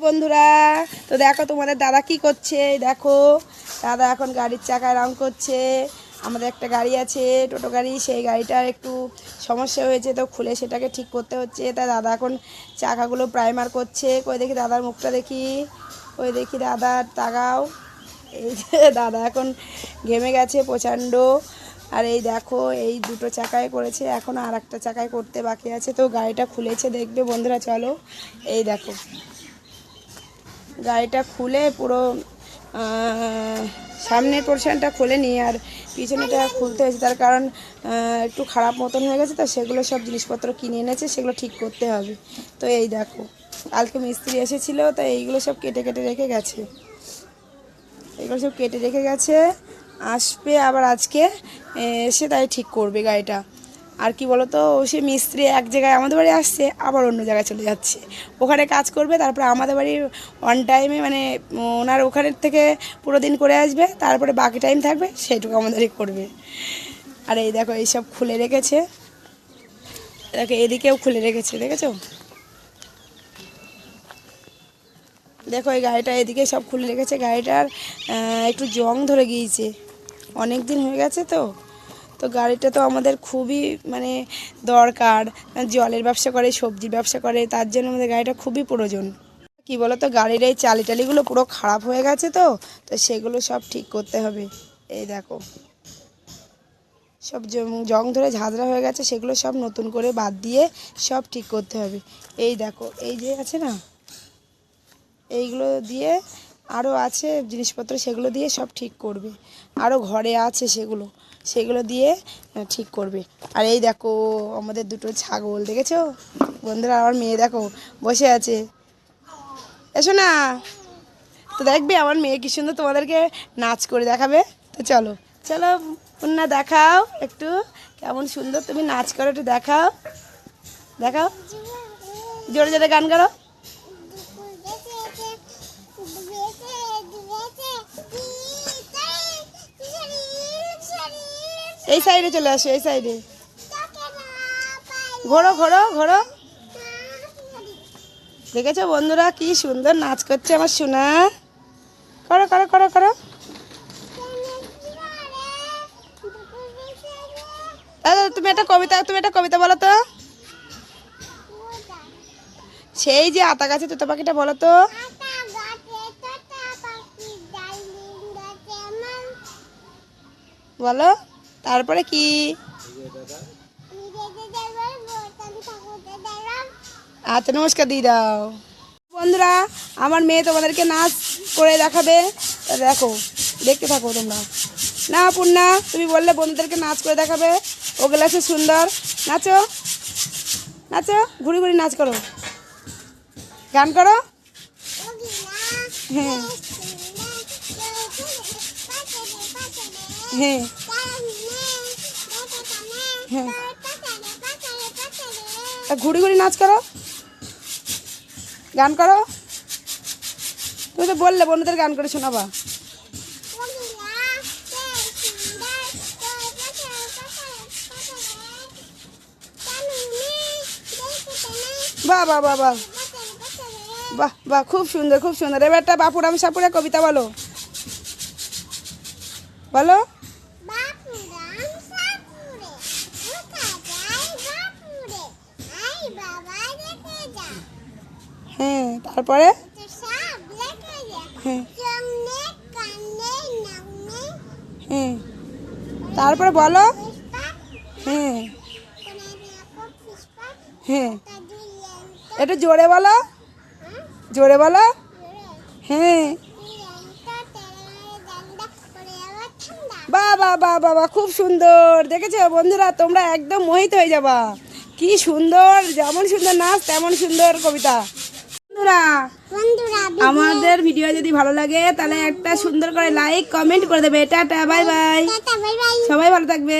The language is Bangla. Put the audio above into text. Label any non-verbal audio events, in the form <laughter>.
বন্ধুরা, তো দেখো তোমাদের দাদা কি করছে, দেখো। দাদা এখন গাড়ির চাকায় রং করছে। আমাদের একটা গাড়ি আছে, টোটো গাড়ি, সেই গাড়িটার একটু সমস্যা হয়েছে, তো খুলে সেটাকে ঠিক করতে হচ্ছে। তা দাদা এখন চাকাগুলো প্রাইমার করছে। কই দেখি দাদার মুখটা দেখি। ওই দেখি দাদার তাগাও এই যে <laughs> দাদা এখন ঘেমে গেছে প্রচণ্ড। আর এই দেখো, এই দুটো চাকায় করেছে, এখন আর একটা চাকায় করতে বাকি আছে। তো গাড়িটা খুলেছে, দেখবে বন্ধুরা, চলো। এই দেখো। গাড়িটা খুলে পুরো সামনের পোর্শনটা খুলে নিয়ে আর পিছনেটা খুলতে হয়েছে। তার কারণ একটু খারাপ মতন হয়ে গেছে, তো সেগুলো সব জিনিসপত্র কিনে এনেছে, সেগুলো ঠিক করতে হবে। তো এই দেখো, কালকে মিস্ত্রি এসেছিল, তো এইগুলো সব কেটে কেটে রেখে গেছে। এগুলো সব কেটে রেখে গেছে, আসবে আবার আজকে, এসে তাই ঠিক করবে গাড়িটা। আর কি বলতো সে মিস্ত্রি এক জায়গায় আমাদের বাড়ি আসছে, আবার অন্য জায়গায় চলে যাচ্ছে। ওখানে কাজ করবে, তারপরে আমাদের বাড়ি অন টাইমে মানে ওনার ওখানের থেকে পুরো দিন করে আসবে, তারপরে বাকি টাইম থাকবে, সেইটুকু আমাদেরই করবে। আর এই দেখো এইসব খুলে রেখেছে। দেখো, এদিকেও খুলে রেখেছে, দেখেছ? দেখো, এই গাড়িটা এদিকে সব খুলে রেখেছে। গাড়িটার একটু জং ধরে গিয়েছে। অনেক দিন হয়ে গেছে তো। তো গাড়িটা তো আমাদের খুবই মানে দরকার। জলের ব্যবসা করে, সবজির ব্যবসা করে, তার জন্য আমাদের গাড়িটা খুবই প্রয়োজন। কি বলো তো গাড়ির এই চালি টালিগুলো পুরো খারাপ হয়ে গেছে তো তো সেগুলো সব ঠিক করতে হবে। এই দেখো। সব জং- জং ধরে ঝাঁঝরা হয়ে গেছে, সেগুলো সব নতুন করে বাদ দিয়ে সব ঠিক করতে হবে। এই দেখো, এই যে আছে না? এইগুলো দিয়ে আরও আছে জিনিসপত্র, সেগুলো দিয়ে সব ঠিক করবে। আরও ঘরে আছে সেগুলো। সেগুলো দিয়ে ঠিক করবে। আর এই দেখো, আমাদের দুটো ছাগল, দেখেছ? বন্ধুরা, আমার মেয়ে দেখো, বসে আছে। এসো না তো দেখবে আমার মেয়ে কি সুন্দর তোমাদেরকে নাচ করে দেখাবে? তো চলো চলো না দেখাও একটু, কেমন সুন্দর তুমি নাচ করো, একটু দেখাও। দেখাও। জোরে জোরে গান করো এই সাইডে চলে আসো, এই সাইডে। ঘোরো ঘোরো ঘোরো। দেখেছ বন্ধুরা কি সুন্দর নাচ করছে আমার সোনা? করো করো করো করো। দাদা তুমি একটা কবিতা, তুমি একটা কবিতা বলো তো। সেই যে আতা গাছে তোতা পাখিটা বলো তো। বলো। তারপরে কি? আচ্ছা নমস্কার দিয়ে দাও বন্ধুরা, আমার মেয়ে তোমাদেরকে নাচ করে দেখাবে। দেখো, দেখতে থাকো তোমরা। না, পূর্ণা, তুমি বললে বন্ধুদেরকে নাচ করে দেখাবে। ওগুলো আছে সুন্দর। নাচো। নাচো, ঘুরি ঘুরি নাচ করো। গান করো। হ্যাঁ। হ্যাঁ। হ্যাঁ। ঘুরি ঘুরি নাচ করো। গান করো। তুমি তো বললে বন্ধুদের গান করে শোনাবা। বাহ বাহ বাহ বাহ। বাহ বাহ খুব সুন্দর খুব সুন্দর। এবার একটা বাপুরাম সাপুরে কবিতা বলো। বলো। হ্যাঁ তারপরে? হ্যাঁ তারপরে বলো? হ্যাঁ হ্যাঁ একটু জোরে বলো। জোরে বলো। হ্যাঁ বাহ বাহ বাবা খুব সুন্দর। দেখেছ বন্ধুরা, তোমরা একদম মোহিত হয়ে যাবা। কি সুন্দর, যেমন সুন্দর নাচ, তেমন সুন্দর কবিতা। বন্ধুরা আমাদের ভিডিও যদি ভালো লাগে তাহলে একটা সুন্দর করে লাইক কমেন্ট করে দেবে। টাটা বাই বাই সবাই ভালো থাকবে।